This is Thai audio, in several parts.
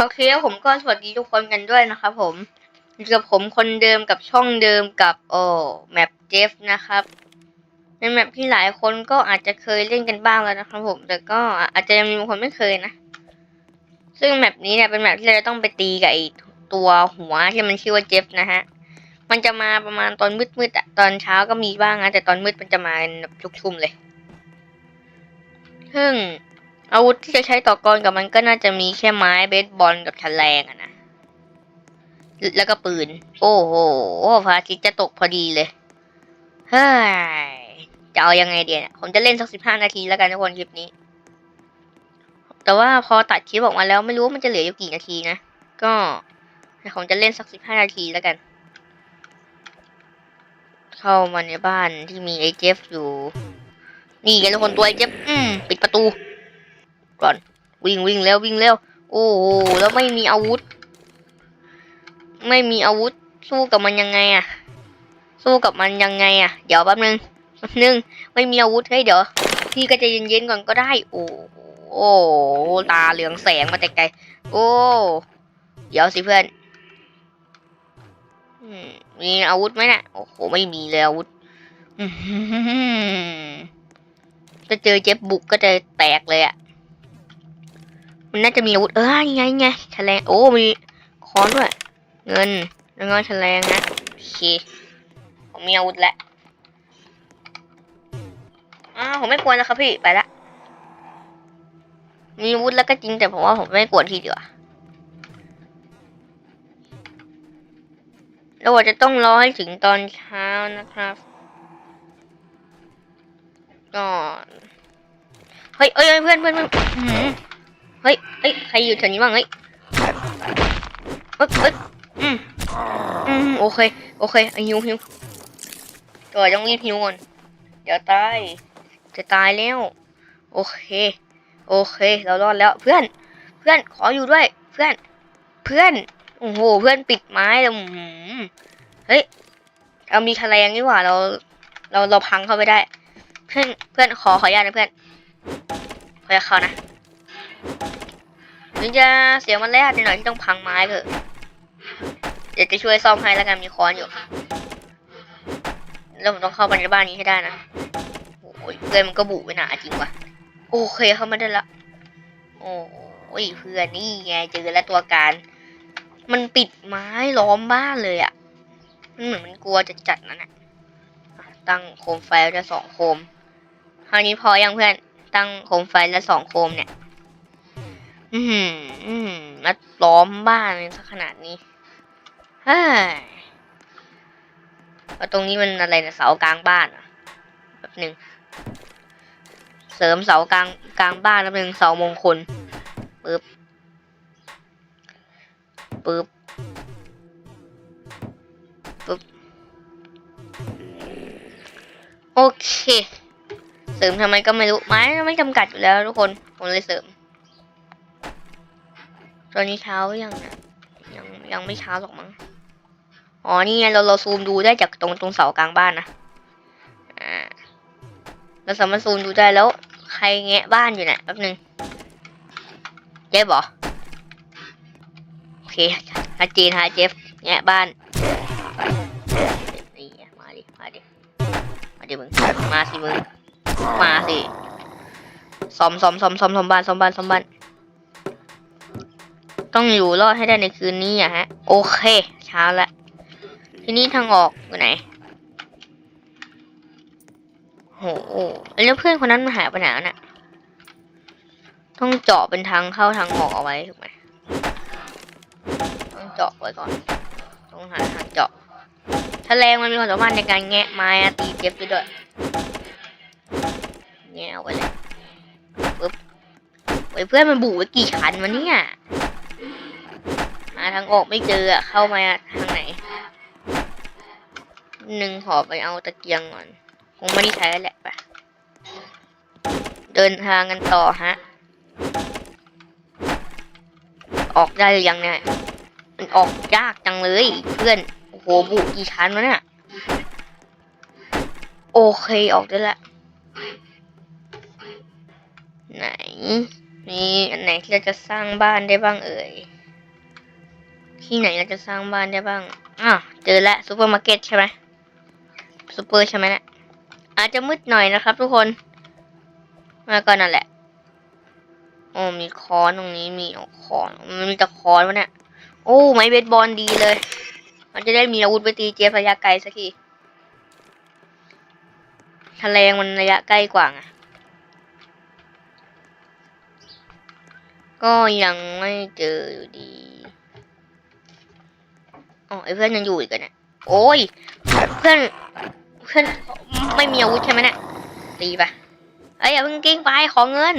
โอเคผมก็สวัสดีทุกคนกันด้วยนะครับผมอยู่กับผมคนเดิมกับช่องเดิมกับโอ้แมปเจฟนะครับเป็นแมปที่หลายคนก็อาจจะเคยเล่นกันบ้างแล้วนะครับผม แต่ก็อาจจะยังมีบางคนไม่เคยนะ ซึ่งแมปนี้เนี่ยเป็นแมปที่เราจะต้องไปตีกับไอตัวหัวที่มันชื่อว่าเจฟนะฮะมันจะมาประมาณตอนมืดๆอะตอนเช้าก็มีบ้างนะแต่ตอนมืดมันจะมาแบบชุกชุมเลยซึ่ง อาวุธที่จะใช้ต่อกรกับมันก็น่าจะมีแค่ไม้เบสบอลกับแฉลงอะนะ แล้วก็ปืน โอ้โหพระอาทิตย์จะตกพอดีเลยเฮ้ยจะเอายังไงเดียเนี่ยผมจะเล่นสักสิบห้านาทีแล้วกันทุกคนคลิปนี้ แต่ว่าพอตัดคลิปออกมาแล้วไม่รู้มันจะเหลืออยู่กี่นาทีนะ ก็ผมจะเล่นสักสิบห้านาทีแล้วกัน เข้ามาในบ้านที่มีไอเจฟอยู่ นี่ไงทุกคนตัวไอเจฟอืมปิดประตู ก่อน วิ่งวิ่งเร็ววิ่งเร็วโอ้โหแล้วไม่มีอาวุธ ไม่มีอาวุธ สู้กับมันยังไงอะสู้กับมันยังไงอะเดี๋ยวแป๊บนึงแป๊บนึงไม่มีอาวุธเฮ้เดี๋ยวพี่ก็จะเย็นๆก่อนก็ได้ โอ้โอ้ตาเหลืองแสงมาแต่ไกลโอ้เดี๋ยวสิเพื่อนมีอาวุธไหมน่ะโอ้โหไม่มีเลยอาวุธจะเจอเจ็บบุกก็จะแตกเลยอะ มันน่าจะมีอาวุธเออยังไงไงแฉลงโอ้มีค้อนด้วย เงินแล้วก็แฉลงนะโอเคผมมีอาวุธแล้วอ้าวผมไม่ควแล้วครับพี่ไปละมีอาวุธแล้วก็จริงแต่ผมว่าผมไม่กลัวทีเดียวเราจะต้องรอให้ถึงตอนเช้านะครับก็เฮ้ยเอ้ยเอ้ยเพื่อนเพื่อนเพื่อน ฮ้ยเฮ้ยใครอยู่แถวนี้บ้างเฮ้ยเฮ้ยเฮ้ยอืมอืมโอเค โอเคไอหิวหิวตัวต้องรีบหิวก่อนเดี๋ยวตายจะตายแล้ว โอเค โอเค เรารอดแล้วเพื่อน เพื่อนขออยู่ด้วย เพื่อน เพื่อน โอ้โห เพื่อนปิดไม้แล้วอื้อหือเฮ้ย เรามีแฉลงนี่หว่า เรา เรา เราพังเข้าไปได้ เพื่อน เพื่อนขอขออนุญาตนะเพื่อนขออนุญาตเขานะ ถึงจะเสียมันแรกหน่อยที่ต้องพังไม้เถอะเดี๋ยวจะช่วยซ่อมให้แล้วกันมีค้อนอยู่แล้วผมต้องเข้าไปในบ้านนี้ให้ได้นะโอ้ยเพื่อนมันก็บุไปหนาจริงว่ะโอเคเข้ามาได้ละโอ้ยเพื่อนนี่ไงเจอแล้วตัวการ มันปิดไม้ล้อมบ้านเลยอะ่ะมันเหมือนมันกลัวจะจัดนั่นแหละตั้งโคมไฟแล้วสองโคมคราวนี้พอยังเพื่อนตั้งโคมไฟแล้วสองโคมเนี่ย อืมอืมมาล้อมบ้านเลยขนาดนี้เฮ้ยแล้วตรงนี้มันอะไรนะเสากลางบ้านอะแบบหนึ่งเสริมเสากลางกลางบ้านแล้วหนึ่งเสามงคลปึ๊บปึ๊บปึ๊บโอเค เสริมทำไมก็ไม่รู้ไม้ไม่จำกัดอยู่แล้วทุกคนผมเลยเสริม ตอนนี้เช้ายังยังยังไม่เช้าหรอกมั้งอ๋อนี่ไงเราเราซูมดูได้จากตรงตรงเสากลางบ้านนะอ่าเราสามารถซูมดูได้แล้ว ใครแงะบ้านอยู่เนี่ยแป๊บนึงเจ๊บอโอเคชัดเจนฮะเจฟแงะบ้านมาดิมาดิมาดิมึงมาสิมึงมาสิซอมซอมซอมซอมซอมบ้านซอมบ้านซอมบ้าน ต้องอยู่รอดให้ได้ในคืนนี้อะฮะ โอเค เช้าละ ทีนี้ทางออกอยู่ไหนโหแล้วเพื่อนคนนั้นมาหายไปไหนแล้วน่ะ ต้องเจาะเป็นทางเข้าทางออกเอาไว้ถูกไหมต้องเจาะไว้ก่อน ต้องหาทางเจาะถ้าแรงมันมีความสามารถในการแงะไม้ตีเจ็บด้วยด้วยแงะเอาไว้เลยปึ๊บเฮ้เพื่อนมันบุไว้กี่ชั้นวะเนี่ย ทางออกไม่เจออะเข้ามาทางไหนหนึ่งขอไปเอาตะเกียงก่อน คงไม่ได้ใช้แล้วแหละไปเดินทางกันต่อฮะ ออกได้หรือยังเนี่ย มันออกยากจังเลย เพื่อน โอ้โห บุกี่ชั้นวะเนี่ย โอเคออกได้ละ ไหนมีอันไหนที่เราจะสร้างบ้านได้บ้างเอ่ย ที่ไหนเราจะสร้างบ้านได้บ้างอ่าวเจอแล้วซูเปอร์มาร์เก็ตใช่ไหมซูเปอร์ใช่ไหมนะี่ยอาจจะมืดหน่อยนะครับ ทุกคนแล้วก็นั่นแหละโอ้มีค้อนตรงนี้มีเอาค้อนมันมีแต่ค้อนวะเนี่ยโอ้ไม้เบสบอลดีเลย มันจะได้มีอาวุธไปตีเจฟระยะไกลสักทีทะเลงมันระยะใกล้กว่าไงก็ยังไม่เจออยู่ดี อ๋อไอเพื่อนยังอยู่อีกอะเนี่ยโอ้ย เพื่อน เพื่อนไม่มีอาวุธใช่ไหมเนี่ยตีไปเอ้ยอย่าเพิ่งกิ้งไปขอเงิน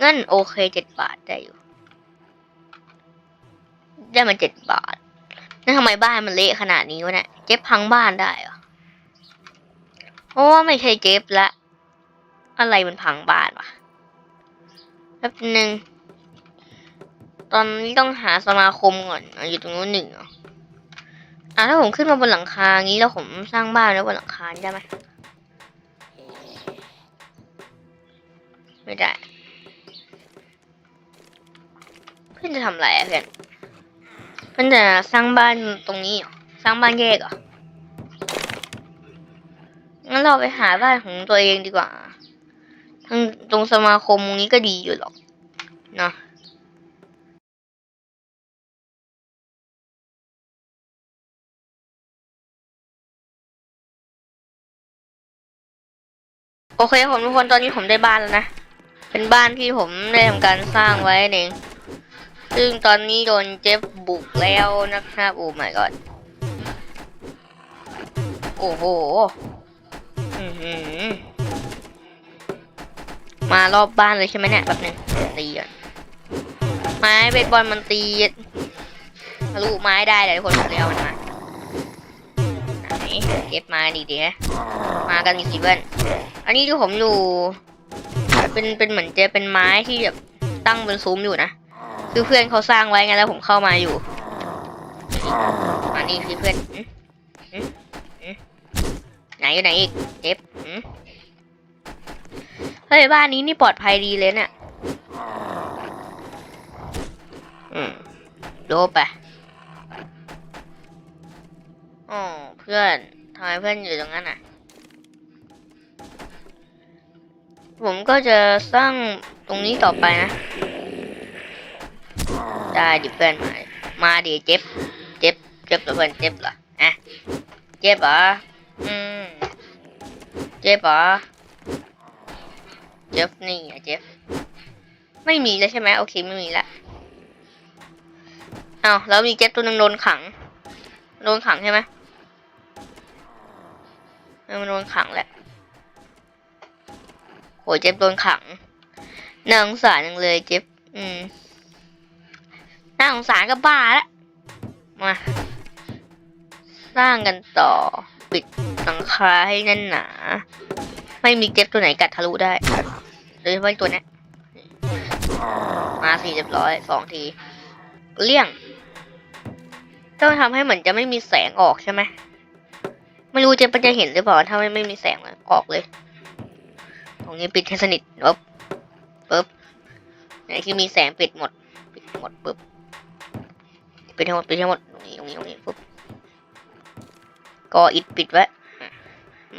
เงินโอเคเจ็ดบาทได้อยู่ ได้มาเจ็ดบาทนั่นทำไมบ้านมันเละขนาดนี้วะเนี่ยเจ็บพังบ้านได้เหรอโอ้ไม่ใช่เจ็บละอะไรมันพังบ้านวะแป๊บหนึ่งตอนนี้ต้องหาสมาคมก่อนอะอยู่ตรงนู้นหนึ่งเหรอ อะถ้าผมขึ้นมาบนหลังคางี้แล้วผมสร้างบ้านแล้วบนหลังคาได้ไหมไม่ได้ เพื่อนจะทำอะไรอะเพื่อนเพื่อนจะสร้างบ้านตรงนี้เหรอสร้างบ้านแยกเหรองั้นเราไปหาบ้านของตัวเองดีกว่าทางตรงสมาคมตรงนี้ก็ดีอยู่หรอก โอเคผมทุกคนตอนนี้ผมได้บ้านแล้วนะ เป็นบ้านที่ผมได้ทำการสร้างไว้เองซึ่งตอนนี้โดนเจฟบุกแล้วนะครับโอ้ my god โอ้โหมารอบบ้านเลยใช่ไหมเนี่ยแบบนึงตีก่อนไม้เบสบอลมันตีทะลุไม้ได้เลยทุกคนเลยเอามันมาไหนเก็บมาดีดีๆมากันกี่เพื่อน อันนี้ที่ผมอยู่ เป็นเป็นเหมือนจะเป็นไม้ที่แบบตั้งเป็นซุ้มอยู่นะ คือเพื่อนเขาสร้างไว้ไงแล้วผมเข้ามาอยู่อันนี้คือเพื่อนไหนอยู่ไหนอีกเจ็บอืมเฮ้ยบ้านนี้นี่ปลอดภัยดีเลยเนี่ยอืมโดบไปอ๋อเพื่อนทำไมเพื่อนอยู่ตรงนั้นอะ ผมก็จะสร้างตรงนี้ต่อไปนะ ได้ดิเพื่อนมามาดิเจ็บ เจ็บ เจ็บเหรอเพื่อนเจ็บเหรออะเจ็บเหรออืมเจ็บเหรอเจ็บนี่อะเจ็บไม่มีแล้วใช่ไหมโอเคไม่มีละเอาแล้วมีเจ็บตัวนึงโดนขังโดนขังใช่ไหมมันโดนขังแหละ โหเจ็บโดนขังน่าสงสารจังเลยเจ็บ อืมน่าสงสารก็บ้าละมา สร้างกันต่อ ปิดหลังคาให้แน่นหนา ไม่มีเจ็บตัวไหนกัดทะลุได้โดยเฉพาะไอ้ตัวนี้มาสี่เรียบร้อยสองที เลี่ยง ต้องทำให้เหมือนจะไม่มีแสงออกใช่ไหมไม่รู้เจะจะเห็นหรือเปล่าถ้าไม่ไม่มีแสงออกเลย ตรงนี้ปิดให้สนิทปึ๊บปึ๊บไหนที่มีแสงปิดหมด ปิดหมดปึ๊บปิดให้หมดปิดให้หมดตรงนี้ตรงนี้ตรงนี้ปึ๊บก็อิดปิดไว้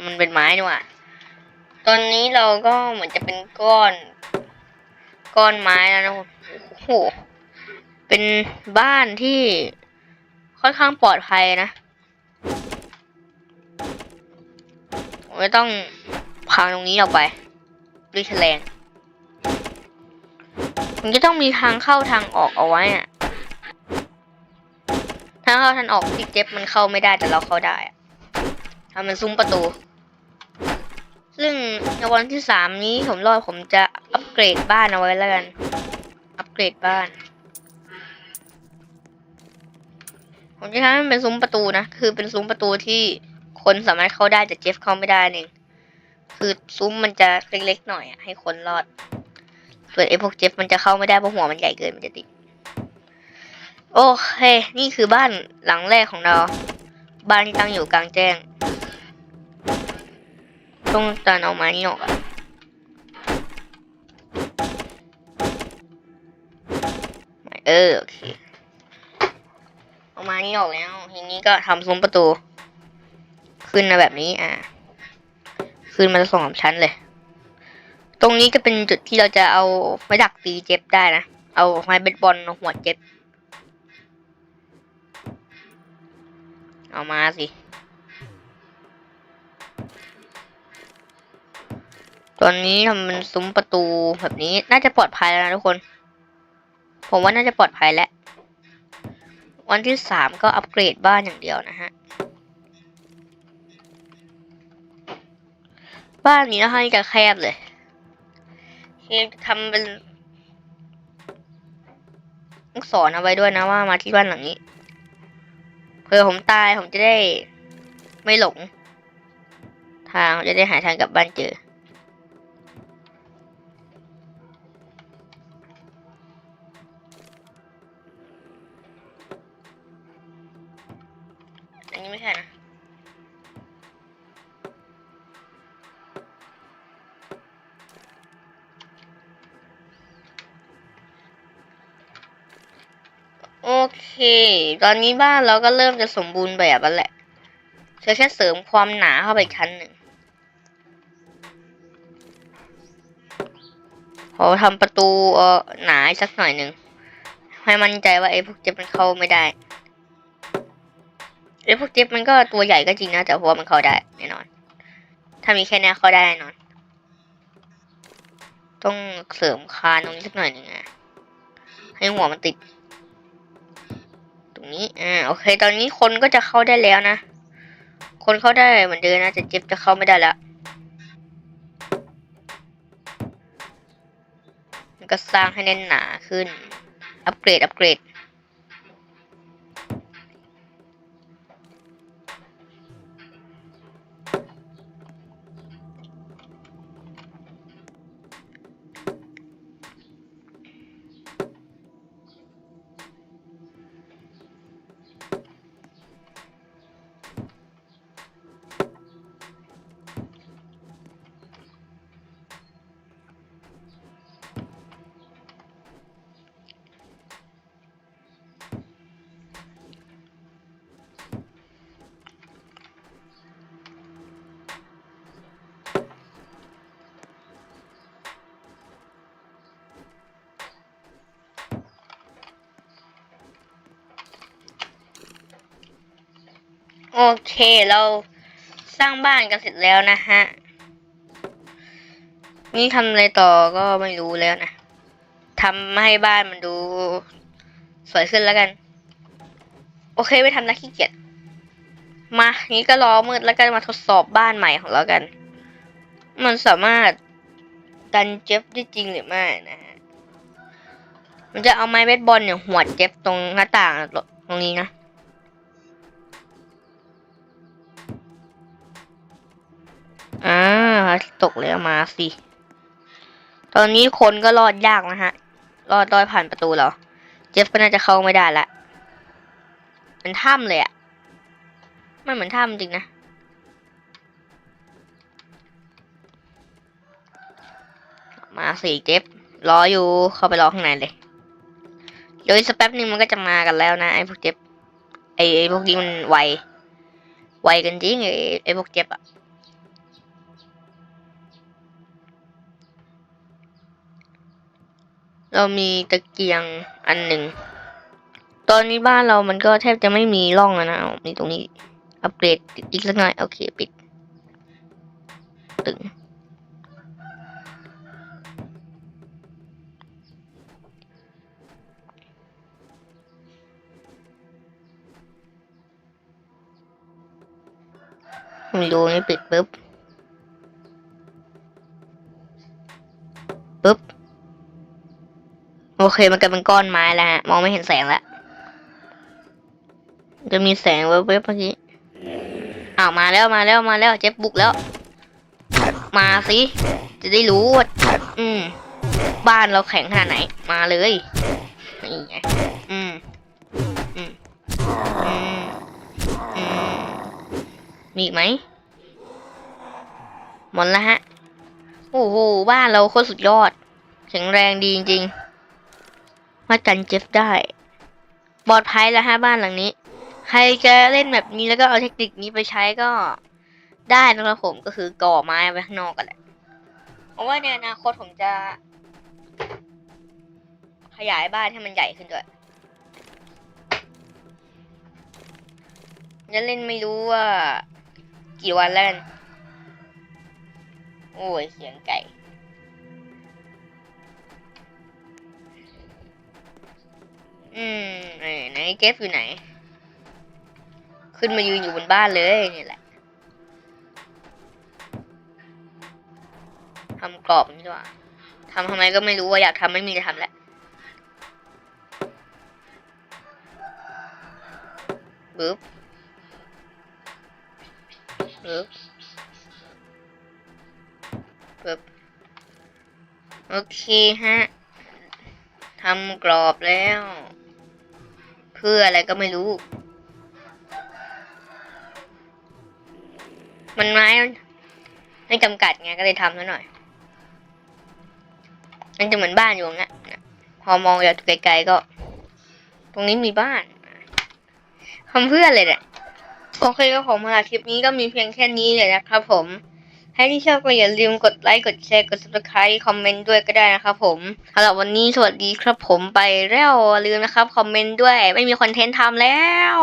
มันเป็นไม้นี่ว่าตอนนี้เราก็เหมือนจะเป็นก้อน ก้อนไม้แล้วนะโอ้โหเป็นบ้านที่ค่อนข้างปลอดภัยนะไม่ต้องพังตรงนี้ออกไป ด้วยแฉลงมันจะต้องมีทางเข้าทางออกเอาไว้อะทางเข้าทางออกที่เจ็บมันเข้าไม่ได้แต่เราเข้าได้อะทำเป็นซุ้มประตู ซึ่งในวันที่สามนี้ผมรอดผมจะอัปเกรดบ้านเอาไว้แล้วกัน อัปเกรดบ้าน ผมจะทำให้มันเป็นซุ้มประตูนะ คือเป็นซุ้มประตูที่คนสามารถเข้าได้แต่เจฟเข้าไม่ได้เอง คือซุ้มมันจะเล็กๆหน่อยอะให้คนรอด ส่วนไอ้พวกเจ็บมันจะเข้าไม่ได้เพราะหัวมันใหญ่เกินมันจะติด โอเค นี่คือบ้านหลังแรกของเรา บ้านที่ตั้งอยู่กลางแจ้ง ต้องตัดเอาไม้นี่ออกอะเออโอเคเอามานี่ออกแล้ว ทีนี้ก็ทำซุ้มประตู ขึ้นมาแบบนี้อ่า ขึ้นมาสองสามชั้นเลย ตรงนี้ก็เป็นจุดที่เราจะเอาไม้ดักตีเจ็บได้นะ เอาไม้เบสบอลหัวเจ็บ เอามาสิ ตอนนี้ทำเป็นซุ้มประตูแบบนี้น่าจะปลอดภัยแล้วนะทุกคน ผมว่าน่าจะปลอดภัยแล้ว วันที่สามก็อัปเกรดบ้านอย่างเดียวนะฮะ บ้านนี้นะคะนี่จะแคบเลยเฮทำเป็นต้องสอนเอาไว้ด้วยนะว่ามาที่บ้านหลังนี้เผื่อผมตายผมจะได้ไม่หลง ทางจะได้หาทางกลับบ้านเจอ ตอนนี้บ้านเราก็เริ่มจะสมบูรณ์แบบแล้วแหละเธอแค่เสริมความหนาเข้าไปชั้นหนึ่ง ขอทำประตูเออหนาสักหน่อยหนึ่ง ให้มั่นใจว่าไอ้พวกเจ็บมันเข้าไม่ได้ ไอ้พวกเจ็บมันก็ตัวใหญ่ก็จริงนะ แต่ว่ามันเข้าได้แน่นอน ถ้ามีแค่นี้เข้าได้แน่นอน ต้องเสริมคานตรงนี้สักหน่อยหนึ่งอะให้หัวมันติด ตรงนี้ อ่า โอเค ตอนนี้คนก็จะเข้าได้แล้วนะ คนเข้าได้เหมือนเดิมนะแต่เจ็บจะเข้าไม่ได้แล้วก็สร้างให้แน่นหนาขึ้น อัปเกรด อัปเกรด โอเคเราสร้างบ้านกันเสร็จแล้วนะฮะ นี่ทำอะไรต่อก็ไม่รู้แล้วนะทำให้บ้านมันดู สวยขึ้นแล้วกัน โอเคไม่ทำนะขี้เกียจมานี้ก็รอมืดแล้วกันมาทดสอบบ้านใหม่ของเรากัน มันสามารถกันเจ็บได้จริงหรือไม่นะฮะมันจะเอาไม้เบสบอลเนี่ยหัวดเจ็บตรงหน้าต่างตรงนี้นะ อ่าตกเลยมาสิ ตอนนี้คนก็รอดยากนะฮะ รอดรอดผ่านประตูแล้วเจฟก็น่าจะเข้าไม่ได้ละเป็นถ้ำเลยอะมันเหมือนถ้ำจริงนะ มาสิเจฟรออยู่ เข้าไปรอข้างในเลยเดี๋ยวสักแป๊บนึงมันก็จะมากันแล้วนะไอ้พวกเจฟไอ้ไอ้พวกนี้มันไว ไวกันจริงไอ้ไอ้พวกเจฟอะ เรามีตะเกียงอันหนึ่ง ตอนนี้บ้านเรามันก็แทบจะไม่มีร่องแล้วนะมีตรงนี้ อัปเกรดอีกสักหน่อย โอเค ปิด ตึง ไม่รู้นี่ปิดปุ๊บปุ๊บ โอเคมันกลายเป็นก้อนไม้แล้วฮะ มองไม่เห็นแสงแล้ว จะมีแสงแวบๆเมื่อกี้อ้าวมาแล้วมาแล้วมาแล้วเจ็บบุกแล้ว มาสิ จะได้รู้ว่าอืม บ้านเราแข็งขนาดไหน มาเลยนี่ไงอืมอืมอืมอืมมีอีกไหมหมดแล้วฮะ โอ้โห บ้านเราโคตรสุดยอด แข็งแรงดีจริง ๆ มากันเจฟได้ปลอดภัยแล้วฮะบ้านหลังนี้ ใครจะเล่นแบบนี้แล้วก็เอาเทคนิคนี้ไปใช้ก็ได้นะครับผมก็คือก่อไม้ไว้ข้างนอกกันแหละเพราะว่าในอนาคตผมจะ ขยายบ้านให้มันใหญ่ขึ้นด้วยจะเล่นไม่รู้ว่า กี่วันแล้วกัน โอ้ยเสียงไก่ อืมไหนเจฟอยู่ไหน ขึ้นมายืนอยู่บนบ้านเลยนี่แหละทำกรอบนี่ดีกว่าทำทำไมก็ไม่รู้ว่าอยากทำไม่มีจะทำแล้วปึ๊บปึ๊บปึ๊บโอเคฮะทำกรอบแล้ว เพื่ออะไรก็ไม่รู้ มันไม้ไม่จำกัดไงก็เลยทำซะหน่อย มันจะเหมือนบ้านอยู่งเงี้นพอมองจากไกลๆก็ ตรงนี้มีบ้านทำเพื่ออะไรเนี่ยโอเคก็ผมมาคลิปนี้ก็มีเพียงแค่นี้เลยนะครับผม ให้ที่ชอบก็อย่าลืมกดไลค์ กดแชร์ กด subscribe คอมเมนต์ด้วยก็ได้นะครับผมสำหรับวันนี้สวัสดีครับผมไปแล้วลืมนะครับ คอมเมนต์ด้วย ไม่มีคอนเทนต์ทำแล้ว